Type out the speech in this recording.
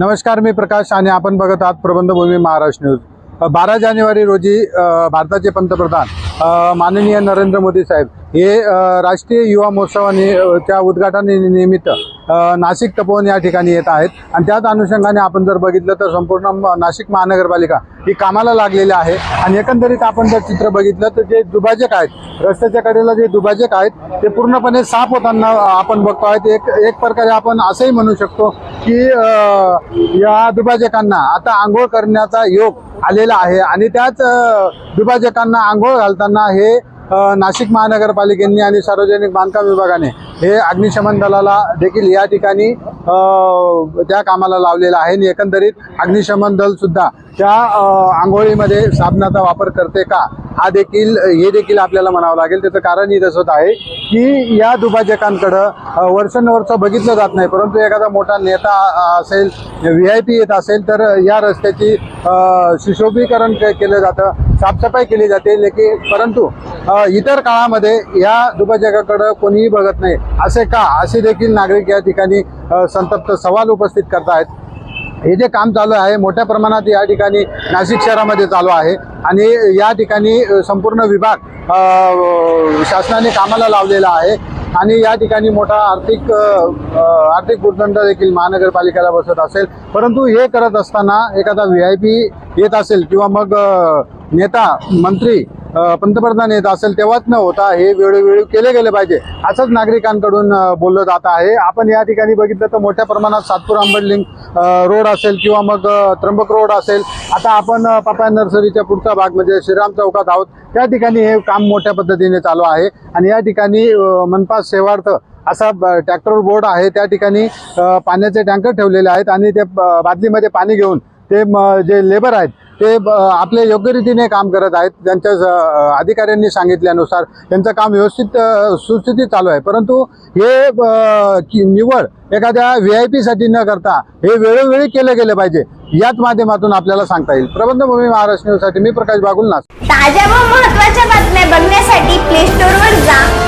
नमस्कार मी प्रकाश आणि आपण बघत आहात प्रबंधभूमी महाराष्ट्र न्यूज. बारा जानेवारी रोजी भारताचे पंतप्रधान माननीय नरेंद्र मोदी साहेब हे राष्ट्रीय युवा महोत्सवाने त्या च्या उद्घाटनानिमित्त नाशिक तपोवन या ठिकाणी येत आहेत. आणि त्याच अनुषंगाने आपण जर बघितलं तर संपूर्ण नाशिक महानगरपालिका ही कामाला लागलेली आहे. आणि एकंदरीत आपण जर चित्र बघितलं तर जे दुभाजक आहेत रस्त्याच्या कडेला जे दुभाजक आहेत ते पूर्णपणे साफ होताना आपण बघतो आहेत. एक एक प्रकारे आपण असंही म्हणू शकतो की या दुभाजकांना आता आंघोळ करण्याचा योग आलेला आहे आणि त्याच दुभाजकांना आंघोळ घालताना हे नाशिक महानगरपालिकेने आणि सार्वजनिक बांधकाम विभागाने हे अग्निशमन दलाला देखील या ठिकाणी त्या कामाला लावलेलं आहे. आणि एकंदरीत अग्निशमन दलसुद्धा त्या आंघोळीमध्ये साबणाचा वापर करते का? हा देखील हे देखील आपल्याला म्हणावं लागेल. त्याचं कारणही तसंच आहे की या दुभाजकांकडं वर्षानुवर्ष बघितलं जात नाही. परंतु एखादा मोठा नेता असेल व्ही आय पी येत असेल तर या रस्त्याची सुशोभीकरण के- केलं जातं. साफसफाई केली जाते लेकिन परंतु इतर काळामध्ये या दुभाजकाकडं कोणीही बघत नाही. असे का? असे देखील नागरिक या ठिकाणी संतप्त सवाल उपस्थित करत आहेत हे जे काम चालू आहे मोठ्या प्रमाणात या ठिकाणी नाशिक शहरामध्ये चालू आहे. आणि या ठिकाणी संपूर्ण विभाग शासनाने कामाला लावलेला आहे. आणि या ठिकाणी मोठा आर्थिक आर्थिक भूर्दंड देखील महानगरपालिकेला बसत असेल. परंतु हे करत असताना एखादा व्ही आय पी येत असेल किंवा मग नेता मंत्री पंतप्रधान येत असेल तेव्हाच न होता हे वेळोवेळी केले गेले पाहिजे. असंच नागरिकांकडून बोललं जात आहे. आपण या ठिकाणी बघितलं तर मोठ्या प्रमाणात सातपूर आंबडलिंग लिंक रोड असेल किंवा मग त्र्यंबक रोड असेल. आता आपण अ, पपाया नर्सरीच्या पुढचा भाग म्हणजे श्रीराम चौकात आहोत. त्या ठिकाणी हे काम मोठ्या पद्धतीने चालू आहे. आणि या ठिकाणी मनपास मनपा सेवार्थ असा ब- ट्रॅक्टर बोर्ड आहे. त्या ठिकाणी पाण्याचे टँकर ठेवलेले आहेत. आणि ते बादलीमध्ये पाणी घेऊन ते जे लेबर आहेत ते आपले योग्य रीतीने काम करत आहेत. त्यांच्या अधिकाऱ्यांनी सांगितल्यानुसार त्यांचं काम व्यवस्थित सुस्थितीत चालू आहे. परंतु हे निवड एखाद्या व्ही आय पीसाठी न करता हे वेळोवेळी केले गेले पाहिजे याच माध्यमातून आपल्याला सांगता येईल. प्रबंधभूमी महाराष्ट्र न्यूजसाठी मी प्रकाश बागुल ताज्या व महत्त्वाच्या बातम्या बघण्यासाठी प्ले स्टोअर वर जा.